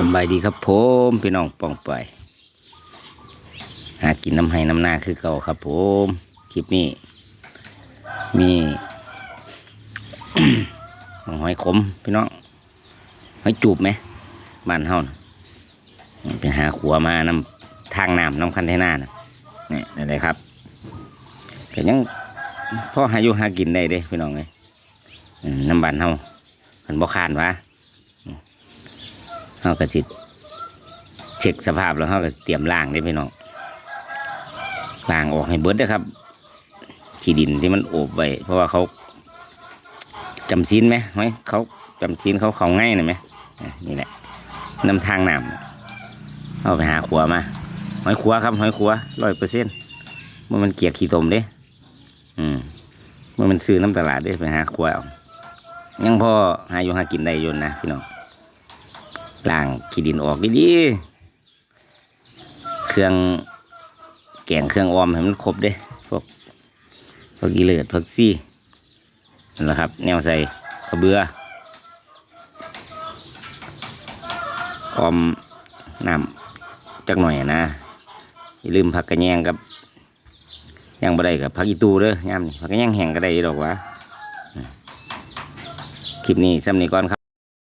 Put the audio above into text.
สบายดีครับผมพี่น้องป้องไปอยหากินน้ำไห้น้ำหน้าคือเก่าครับผมคลิปนี้ มีหอยขมพี่น้องหอยจูบไหมบ้านเฮานะไปหาขัวมาน้ำทางน้ำน้ำคันเทน่านะนี่นั่นเลยครับแต่ยังพ่อหายู่หากินได้เด้พี่น้องเลยน้ำบานเฮาคันบ่คานวะ เขาก็สิเช็คสภาพแล้วเขาก็เตรียมล้างได้พี่น้องล้างออกให้เบิดนะครับขี้ดินที่มันโอบไว้เพราะว่าเขาจำศีลไหมไหมเขาจำศีลเขาเขาง่ายหน่อยไหมนี่แหละนำทางน้ำเอาไปหาขัวมาหอยขัวครับหอยขัวร้อยเปอร์เซ็นต์มันมันเกียกขี้ตมเด้อืมมันมันซื้อน้ำตลาดเด้ไปหาขัวเอายังพอหาอยู่หากินได้ยู่นะพี่น้อง ล้างขี้ดินออกดีๆเครื่องแกงเครื่องออมให้มันครบเด้พวกพวกกีเลือดพวกซี่นั่นแหละครับ แนวใส่กระเบือออมน้ำจักหน่อยนะอย่าลืมผักกระแยงกับย่างบะได้กับผักอีตูเด้อย่ามผักกระแยงแห้งก็ได้ดอกวะคลิปนี้ซ้ำนี้ก่อนครับ